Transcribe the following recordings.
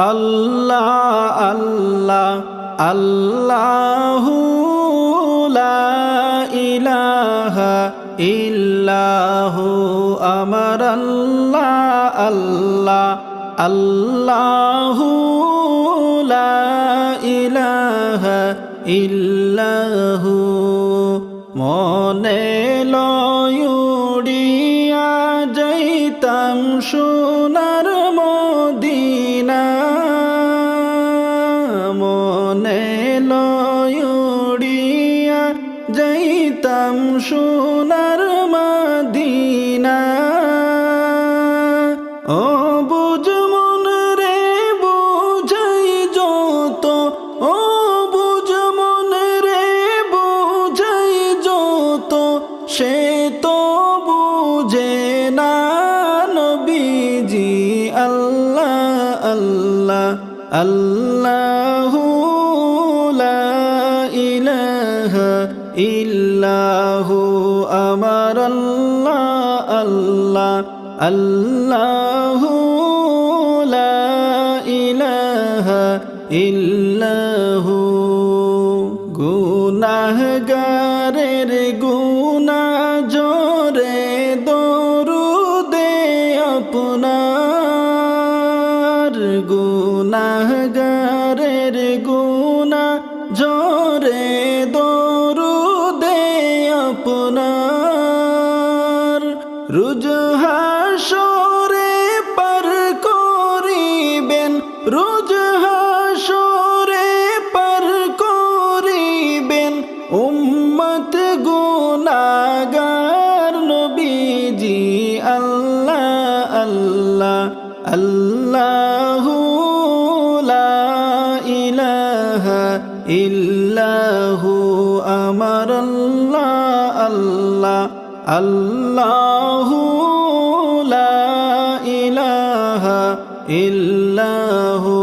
আল্লাহ আল্লাহ, আল্লাহু ইলাহা ইল্লাহু, আমার আল্লাহ আল্লাহ, আল্লাহু লা ইলাহা ইল্লাহু। মনে লয়ুড়িয়া যাইতাম সোনার যাইতাম সোনার মদিনা। ও বুঝ মন রে, বুঝাই যত। ও বুঝ মন রে, বুঝাই যত। সে তো বুঝে না নবীজি, আল্লাহ আল্লাহ, আল্লাহু আল্লাহ ইলাহা ইল্লাহু। গুনাহগারের গুনা জোরে দরুদে আপনার। গুনাহগারের গুনা জোরে উম্মত গুনাগার নবীজি, আল্লাহ আল্লাহ, আল্লাহু ইলাহা ইল্লাহু, আমার আল্লাহ আল্লাহ, আল্লাহু লা ইলাহা ইল্লাহু।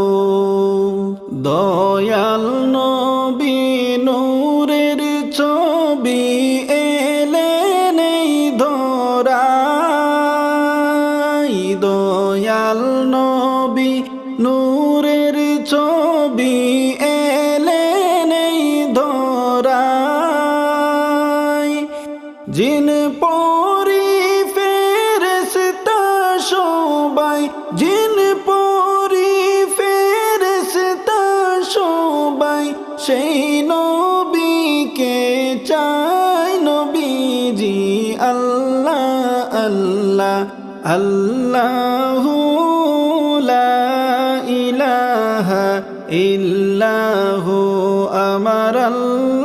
দয়াল নবী, নূরের ছবি এলেন এই ধরাই জিন পরি ফেরেশতা সবাই, জিন পরি ফেরেশতা সবাই, সেই নবীকে চাই নবীজি আল্লাহ আল্লাহ, আল্লাহু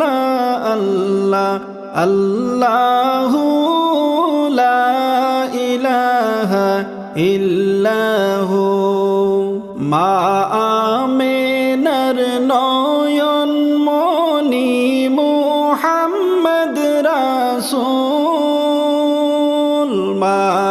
আল্লাহ আল্লাহ আল্লাহু ইলাহা ইল্লাহু। মা আমেনার নয়ন মনি মুহাম্মদ রাসূল। মা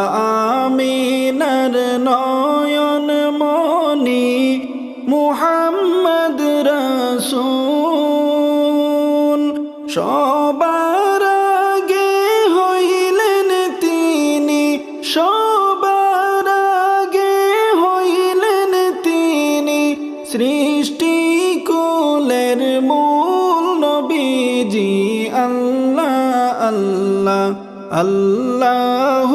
আল্লাহ আল্লাহ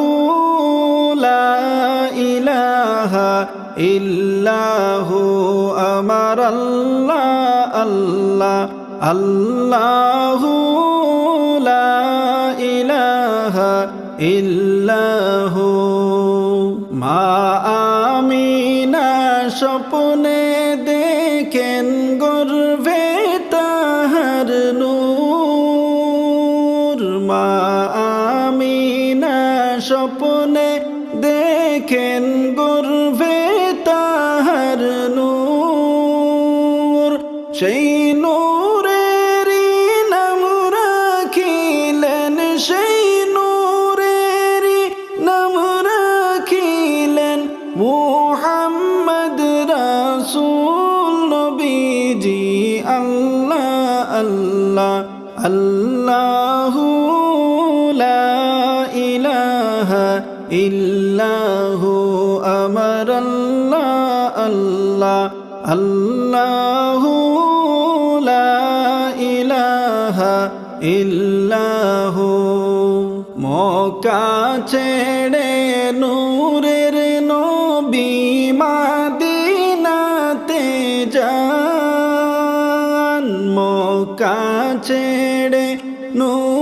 ইলাহা ইল্লাহু, আমার আল্লাহ আল্লাহ, আল্লাহু ইলাহা ইল্লাহু। মা আমিনা স্বপ্নে দেখেন গর্ভে তাহার নূর। ইল্লাহু আমার আল্লাহ আল্লাহ, আল্লাহু লা ইলাহা ইল্লাহু। মক্কা ছেড়ে নূরের নবী মাদিনাতে যান। মক্কা ছেড়ে নূরের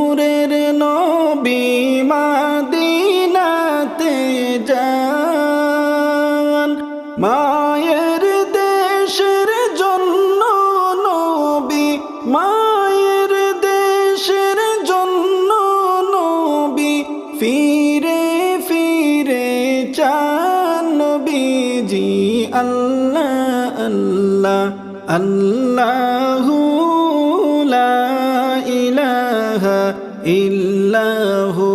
আল্লাহু ইলাহা ইল্লাহু,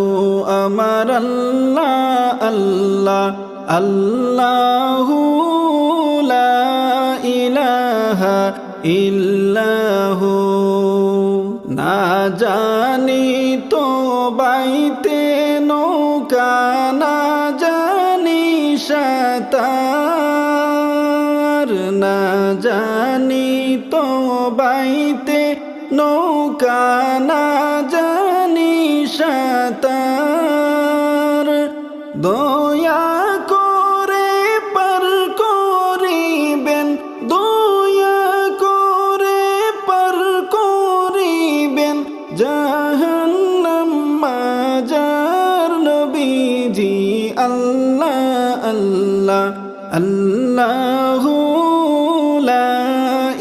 আমার আল্লাহ আল্লাহ, আল্লাহু লা ইলাহা ইল্লাহু। না জানি তো বাইতে নৌকা, না জানি সাতার। না জানি তো বাইতে নৌকা না জানি সাতার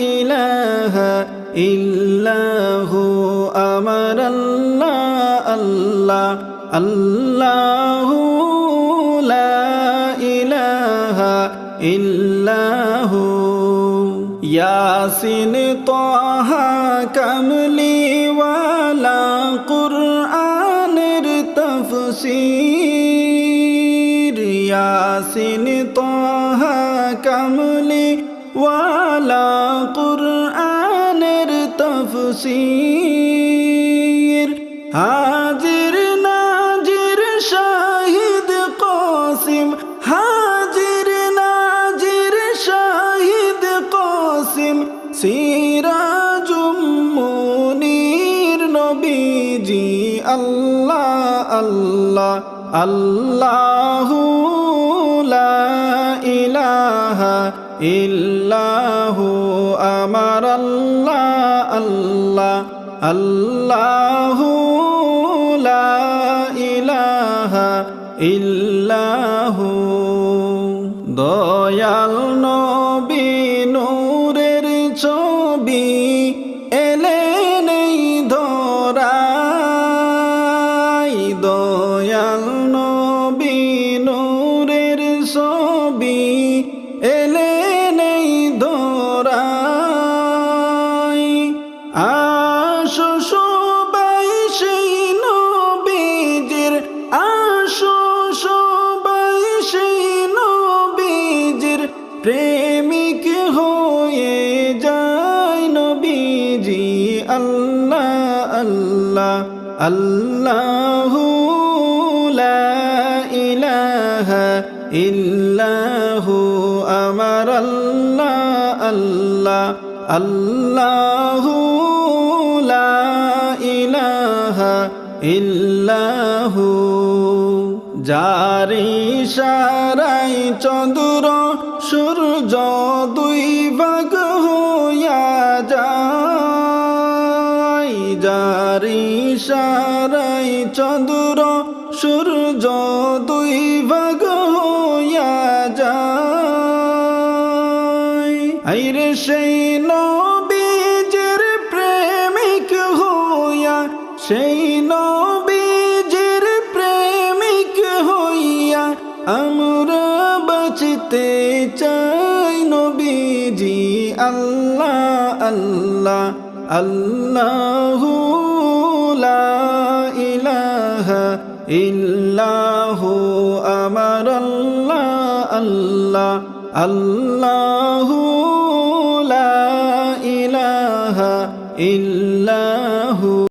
ইলাহা ইল্লাহু আমার আল্লাহ আল্লাহ, আল্লাহু লা ইলাহা ইল্লাহু। ইয়াসিন তাহা কামলিওয়ালা কুরআনের তফসির। ইয়াসিন তাহা কামলি তফসির হাজির নাজির শাহিদ কাসিম, হাজির নাজির শাহিদ কাসিম সিরাজুম মুনির নবীজি, আল্লাহ আল্লাহ, আল্লাহু লা ইলাহা ইল্লাহু, আমার আল্লাহ। আল্লাহ ইলাহা ইল্লাহু আল্লাহ ইলাহা ইল্লাহু আমার আল্লাহ আল্লাহ আল্লাহু ইলাহা ইল্লাহু জারি সারাই চন্দ্র সূর্য দুই ভাগ হইয়া যায় জারি সারাই চন্দ্র, সূর্য দুই ভাগ হইয়া যায়। আইরে সেই নবীজের প্রেমিক হইয়া, সেই নবীজের প্রেমিক হইয়া, আমরা বাঁচতে চাই নবীজি, আল্লাহ আল্লাহ, আল্লাহু লা ইলাহা ইল্লাহু আমার আল্লাহ আল্লাহ আল্লাহু লা ইলাহা ইল্লা